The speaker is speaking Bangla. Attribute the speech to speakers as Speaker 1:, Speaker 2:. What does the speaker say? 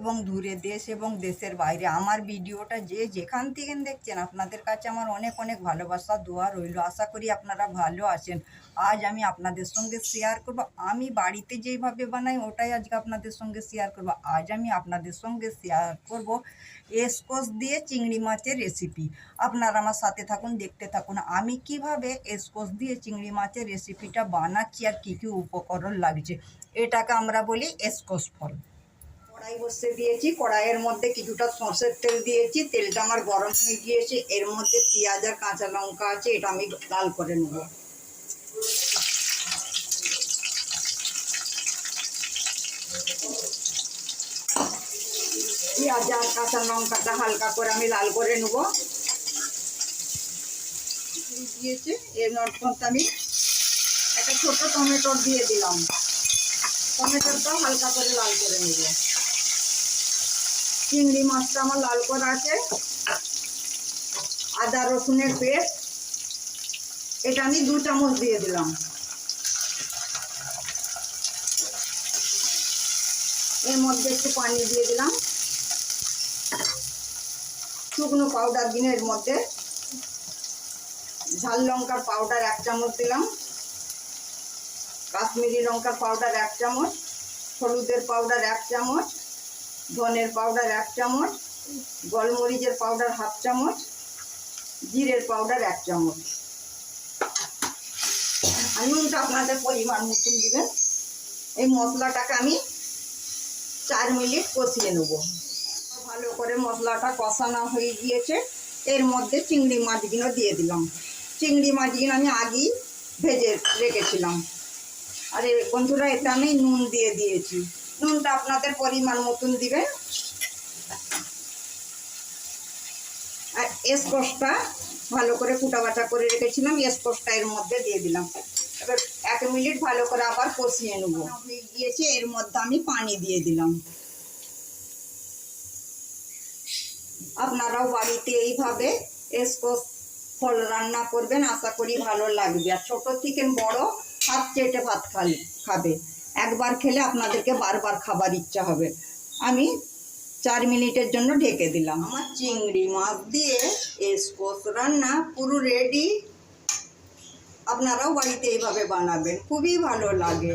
Speaker 1: এবং দূরে দেশ এবং দেশের বাইরে। আমার ভিডিওটা যে যেখান থেকে দেখছেন, আপনাদের কাছে আমার অনেক অনেক ভালোবাসা, দোয়া রইল। আশা করি আপনারা ভালো আছেন। আজ আমি আপনাদের সঙ্গে শেয়ার করব। আমি বাড়িতে যেইভাবে বানাই, ওটাই আজকে আপনাদের সঙ্গে শেয়ার করব। আজ আমি আপনাদের সঙ্গে শেয়ার করব এসকোস দিয়ে চিংড়ি মাছের রেসিপি আপনারা আমার সাথে থাকুন, দেখতে থাকুন। আমি কীভাবে এসকোস দিয়ে চিংড়ি মাছের রেসিপিটা বানাচ্ছি আর কী কী উপকরণ লাগছে, এটাকে আমরা বলি এসকোস ফল। কড়াই বসে দিয়েছি, কড়াইয়ের মধ্যে কিছুটা সর্ষের তেল দিয়েছি, তেলটা আমার গরম হয়ে গিয়েছে, এর মধ্যে পেঁয়াজ আর কাঁচা লঙ্কা আছে, এটা আমি লাল করে নেব। পেঁয়াজ আর কাঁচা লঙ্কাটা হালকা করে আমি লাল করে নেব। দিয়েছে, এর মধ্যে আমি একটা ছোট টমেটো দিয়ে দিলাম। টমেটোটাও হালকা করে লাল করে নেব। চিংড়ি মাছটা আমার লাল করা আছে। আদা রসুনের পেস্ট। এটা আমি দু চামচ দিয়ে দিলাম। এর মধ্যে একটু পানি দিয়ে দিলাম। শুকনো পাউডার দিন এর মধ্যে। ঝাল লঙ্কার পাউডার এক চামচ দিলাম। কাশ্মীরি লঙ্কার পাউডার এক চামচ। হলুদের পাউডার এক চামচ। ধনের পাউডার এক চামচ, গোলমরিচের পাউডার হাফ চামচ, জিরের পাউডার এক চামচ। নুনটা আপনাদের পরিমাণ মতন দেবেন। এই মশলাটাকে আমি চার মিনিট কষিয়ে নেব। ভালো করে মশলাটা কষানো হয়ে গিয়েছে। এর মধ্যে চিংড়ি মাছগুলো দিয়ে দিলাম। চিংড়ি মাছগুলো আমি আগেই ভেজে রেখেছিলাম। আর বন্ধুরা এটা আমি নুন দিয়ে দিয়েছি। নুনটা আপনাদের পরিমাণ মতন দিবেন আর এসকসটা ভালো করে কুটা বাটা করে রেখেছিলাম এসকসটা এর মধ্যে দিয়ে দিলাম। এবার এক মিনিট ভালো করে আবার কষিয়ে নেব। গিয়েছে এর মধ্যে আমি পানি দিয়ে দিলাম। আপনারাও বাড়িতে এইভাবে এসকস ফল রান্না করবেন, আশা করি ভালো লাগবে। আর ছোটো থেকে বড় হাত চেটে ভাত খালি খাবে। একবার খেলে আপনাদেরকে বারবার খাবার ইচ্ছা হবে। আমি চার মিনিটের জন্য ঢেকে দিলাম। আমার চিংড়ি মাছ দিয়ে এসকোস রান্না পুরো রেডি আপনারাও বাড়িতে এইভাবে বানাবেন, খুবই ভালো লাগে।